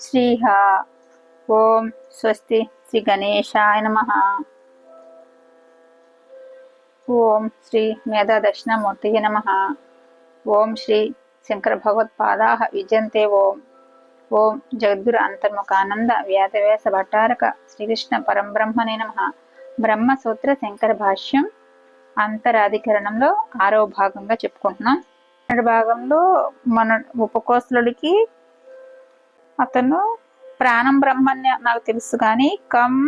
శ్రీహ ఓం స్వస్తి శ్రీ గణేశాయ నమ. ఓం శ్రీ మేధా దక్షిణామూర్తి నమ. ఓం శ్రీ శంకర భగవత్పాదా విజయంతే ఓం. ఓం జగద్గురు అంతర్ముఖానంద వ్యాధవ్యాస భట్టారక శ్రీకృష్ణ పరంబ్రహ్మనే నమ. బ్రహ్మసూత్ర శంకర భాష్యం అంతరాధికరణంలో ఆరో భాగంగా చెప్పుకుంటున్నాం. భాగంలో మన ఉపకోసులుడికి అతను ప్రాణం బ్రహ్మని నాకు తెలుసు కానీ కమ్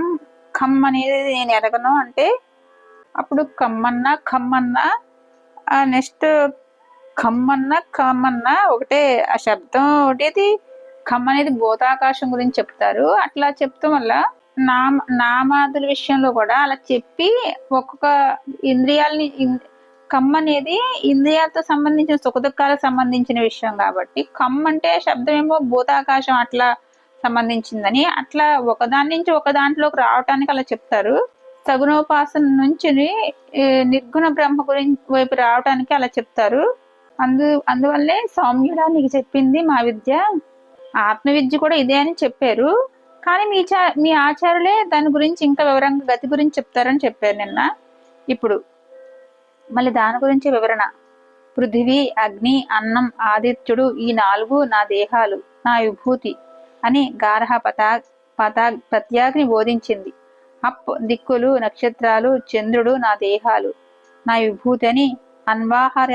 కమ్ అనేది నేను ఎరగను అంటే అప్పుడు కమ్మన్నా కమ్మన్నా నెక్స్ట్ కమ్మన్నా కమ్మన్నా ఒకటే ఆ శబ్దం ఒకటేది కమ్ అనేది భూతాకాశం గురించి చెప్తారు. అట్లా చెప్తాం వల్ల నామ నామాదుల విషయంలో కూడా అలా చెప్పి ఒక్కొక్క ఇంద్రియాలని కమ్ అనేది ఇంద్రియాలతో సంబంధించిన సుఖదుఖాలకు సంబంధించిన విషయం కాబట్టి కమ్ అంటే శబ్దం ఏమో భూతాకాశం అట్లా సంబంధించిందని. అట్లా ఒకదాని నుంచి ఒక దాంట్లోకి రావటానికి అలా చెప్తారు. సగుణోపాసన నుంచి నిర్గుణ బ్రహ్మ గురించి వైపు రావటానికి అలా చెప్తారు. అందు అందువల్లే సౌమ్యుడా నీకు చెప్పింది మా విద్య. ఆత్మ విద్య కూడా ఇదే అని చెప్పారు. కానీ మీ చా మీ ఆచార్యులే దాని గురించి ఇంకా వివరంగా గతి గురించి చెప్తారని చెప్పారు నిన్న. ఇప్పుడు మళ్ళీ దాని గురించి వివరణ. పృథివీ అగ్ని అన్నం ఆదిత్యుడు ఈ నాలుగు నా దేహాలు నా విభూతి అని గారహ పతా పతా ప్రత్యాగ్ని బోధించింది. అప్ దిక్కులు నక్షత్రాలు చంద్రుడు నా దేహాలు నా విభూతి అని అన్వాహార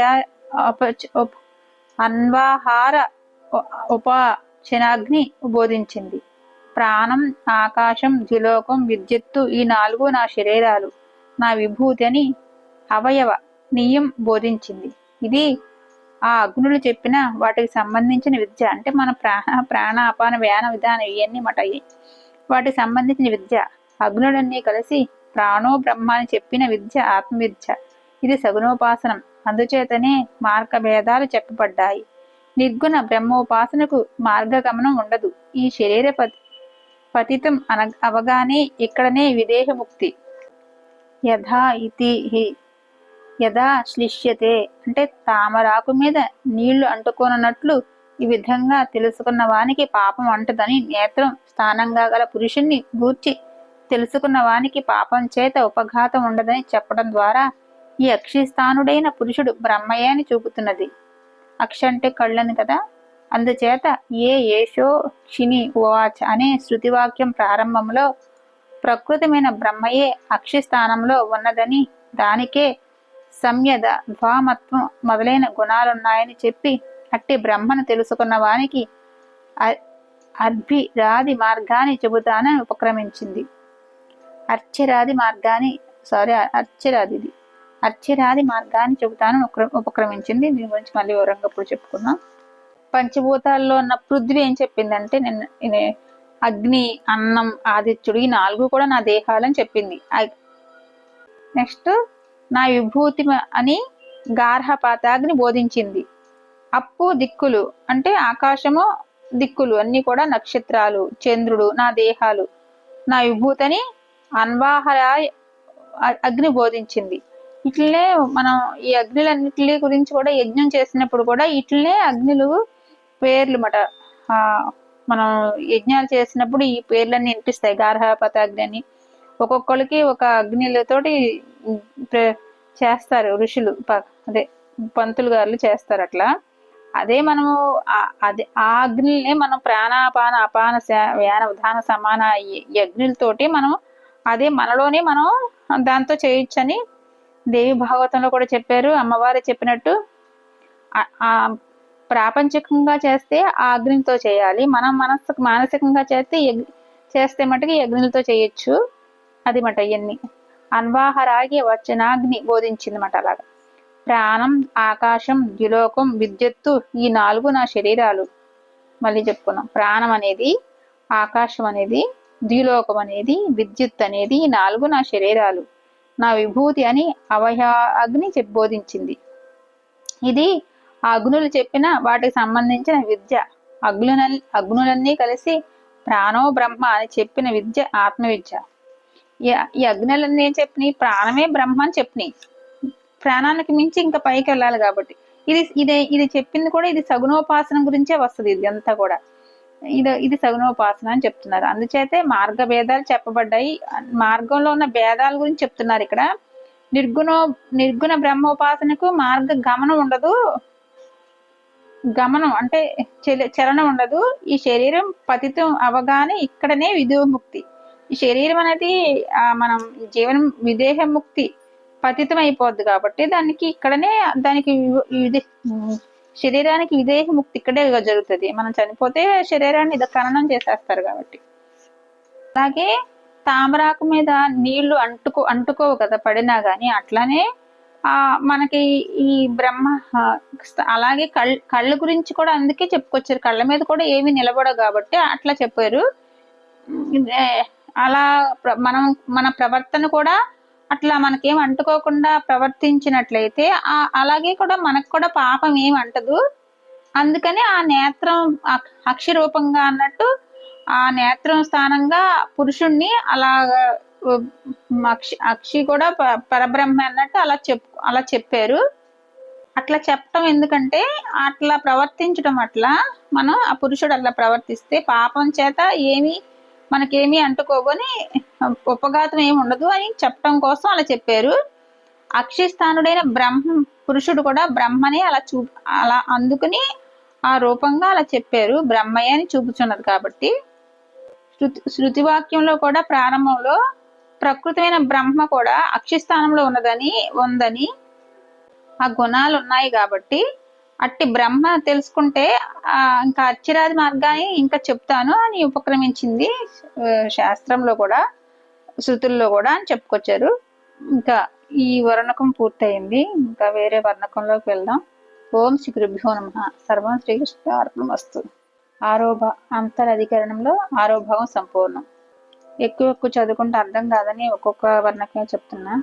అన్వాహార ఉపాచనాగ్ని బోధించింది. ప్రాణం ఆకాశం ద్విలోకం విద్యుత్తు ఈ నాలుగు నా శరీరాలు నా విభూతి అని అవయవ నియం బోధించింది. ఇది ఆ అగ్నులు చెప్పిన వాటికి సంబంధించిన విద్య. అంటే మన ప్రాణ ప్రాణాపాన వ్యాన విధానం ఇవన్నీ మాట వాటికి సంబంధించిన విద్య. అగ్నులన్నీ కలిసి ప్రాణో బ్రహ్మ అని చెప్పిన విద్య ఆత్మవిద్య. ఇది సగుణోపాసనం. అందుచేతనే మార్గ భేదాలు చెప్పబడ్డాయి. నిర్గుణ బ్రహ్మోపాసనకు మార్గగమనం ఉండదు. ఈ శరీర పతి పతితం అన అవగానే ఇక్కడనే విదేహముక్తి. యథా ఇతి హి యదా శ్లిష్యతే. అంటే తామరాకు మీద నీళ్ళు అంటుకోనన్నట్లు ఈ విధంగా తెలుసుకున్న వానికి పాపం అంటదని నేత్రం స్థానంగా గల పురుషుణ్ణి గూర్చి తెలుసుకున్న వానికి పాపం చేత ఉపఘాతం ఉండదని చెప్పడం ద్వారా ఈ అక్షిస్థానుడైన పురుషుడు బ్రహ్మయ్య అని చూపుతున్నది. అక్ష అంటే కళ్ళని కదా? అందుచేత ఏ ఏషో క్షిని ఓవాచ్ అనే శృతివాక్యం ప్రారంభంలో ప్రకృతమైన బ్రహ్మయే అక్షిస్థానంలో ఉన్నదని దానికే సంయద ద్వామత్వం మొదలైన గుణాలున్నాయని చెప్పి అట్టి బ్రహ్మను తెలుసుకున్న వానికి అర్భిరాది మార్గాన్ని చెబుతానని ఉపక్రమించింది. అర్చరాది మార్గాన్ని సారీ అర్చరాది ఇది అర్చరాది మార్గాన్ని చెబుతానని ఉపక్రమించింది. దీని గురించి మళ్ళీ వివరంగా ఇప్పుడు చెప్పుకున్నాం పంచభూతాల్లో ఉన్న పృథ్వీ ఏం చెప్పిందంటే నేను అగ్ని అన్నం ఆదిత్యుడు ఈ నాలుగు కూడా నా దేహాలని చెప్పింది. నెక్స్ట్ నా విభూతి అని గార్హపాతాగ్ని బోధించింది. అప్పు దిక్కులు అంటే ఆకాశము దిక్కులు అన్ని కూడా నక్షత్రాలు చంద్రుడు నా దేహాలు. నా విభూతని అన్వాహర అగ్ని బోధించింది. ఇట్లనే మనం ఈ అగ్నిలన్నిటి గురించి కూడా యజ్ఞం చేసినప్పుడు కూడా ఇట్లనే అగ్నులు పేర్లు మాట ఆ, మనం యజ్ఞాలు చేసినప్పుడు ఈ పేర్లన్నీ వినిపిస్తాయి. గార్హపత అగ్ని అని ఒక్కొక్కరికి ఒక అగ్నిలతోటి చేస్తారు ఋషులు అదే పంతులు గారులు చేస్తారు అట్లా. అదే మనము అదే ఆ అగ్నినే మనం ప్రాణాపాన అపాన శా- వ్యాన ఉదాన సమాన ఈ- మనం అదే మనలోనే మనం దాంతో చేయొచ్చని దేవి భాగవతంలో కూడా చెప్పారు. అమ్మవారు చెప్పినట్టు ఆ- ప్రాపంచికంగా చేస్తే ఆ అగ్నితో చేయాలి. మనం మనస్సు మానసికంగా చేస్తే చేస్తే మటుకు ఈ అగ్నిలతో చేయొచ్చు. అది మాట ఇవన్నీ అన్వాహరాగి వచనాగ్ని బోధించింది మాట అలాగా. ప్రాణం ఆకాశం ద్యులోకం విద్యుత్తు ఈ నాలుగు నా శరీరాలు. మళ్ళీ చెప్పుకున్నాం. ప్రాణం అనేది ఆకాశం అనేది ద్విలోకం అనేది విద్యుత్ అనేది ఈ నాలుగు నా శరీరాలు. నా విభూతి అని అవయ అగ్ని చెప్ బోధించింది. ఇది అగ్నులు చెప్పిన వాటికి సంబంధించిన విద్య. అగ్నుల అగ్నులన్నీ కలిసి ప్రాణో బ్రహ్మ అని చెప్పిన విద్య ఆత్మవిద్య. విద్య ఈ- ఏం చెప్పినాయి ప్రాణమే బ్రహ్మ అని చెప్పినాయి. ప్రాణానికి మించి ఇంకా పైకి వెళ్ళాలి కాబట్టి. ఇది ఇది ఇది చెప్పింది కూడా ఇది సగుణోపాసన గురించే వస్తుంది ఇది అంతా కూడా. ఇది ఇది సగుణోపాసన అని చెప్తున్నారు. అందుచేతే మార్గ భేదాలు చెప్పబడ్డాయి. మార్గంలో ఉన్న భేదాల గురించి చెప్తున్నారు ఇక్కడ. నిర్గుణో నిర్గుణ బ్రహ్మోపాసనకు మార్గ గమనం ఉండదు. గమనం అంటే చల- చలనం ఉండదు. ఈ శరీరం పతితం అవగానే ఇక్కడనే విధుముక్తి ఈ శరీరం అనేది ఆ, మనం జీవనం విదేహ ముక్తి పతితం అయిపోద్ది కాబట్టి దానికి ఇక్కడనే దానికి విదే శరీరానికి విదేహ ముక్తి ఇక్కడే జరుగుతుంది. మనం చనిపోతే శరీరాన్ని ఇది ఖననం చేసేస్తారు కాబట్టి. అలాగే తామరాకు మీద నీళ్ళు అంటుకో అంటుకోవు కదా పడినా గానీ అట్లానే ఆ మనకి ఈ బ్రహ్మ అలాగే కళ్ళు కళ్ళ గురించి కూడా అందుకే చెప్పుకొచ్చారు. కళ్ళ మీద కూడా ఏమి నిలబడవు కాబట్టి అట్లా చెప్పారు. అలా మనం మన ప్రవర్తన కూడా అట్లా మనకేం అంటుకోకుండా ప్రవర్తించినట్లయితే ఆ అలాగే కూడా మనకు కూడా పాపం ఏం అంటదు. అందుకని ఆ నేత్రం అక్- అక్షరూపంగా అన్నట్టు ఆ నేత్రం స్థానంగా పురుషుణ్ణి అలాగా అక్షి అక్షి కూడా పరబ్రహ్మ అన్నట్టు అలా చెప్ అలా చెప్పారు. అట్లా చెప్పటం ఎందుకంటే అట్లా ప్రవర్తించడం అట్లా మనం ఆ పురుషుడు అట్లా ప్రవర్తిస్తే పాపం చేత ఏమి మనకేమీ అంటుకోవని ఉపఘాతం ఏమి ఉండదు అని చెప్పడం కోసం అలా చెప్పారు. అక్షిస్థానుడైన బ్రహ్మ పురుషుడు కూడా బ్రహ్మని అలా చూ అలా అందుకుని ఆ రూపంగా అలా చెప్పారు. బ్రహ్మయ్య అని చూపుచున్నది కాబట్టి. శృతి శృతి వాక్యంలో కూడా ప్రారంభంలో ప్రకృతమైన బ్రహ్మ కూడా అక్షిస్థానంలో ఉన్నదని ఉందని ఆ గుణాలు ఉన్నాయి కాబట్టి అట్టి బ్రహ్మ తెలుసుకుంటే ఇంకా అచ్చిరాది మార్గాన్ని ఇంకా చెప్తాను అని ఉపక్రమించింది శాస్త్రంలో కూడా శృతుల్లో కూడా అని చెప్పుకొచ్చారు. ఇంకా ఈ వర్ణకం పూర్తయింది. ఇంకా వేరే వర్ణకంలోకి వెళ్దాం. ఓం శ్రీ గురుభ్యో నమ. సర్వం శ్రీకృష్ణ అర్పణం వస్తు ఆరో భా అంతరధికరణంలో ఆరోభాగం సంపూర్ణం. ఎక్కువ ఎక్కువ చదువుకుంటే అర్థం కాదని ఒక్కొక్క వర్ణకమే చెప్తున్నా.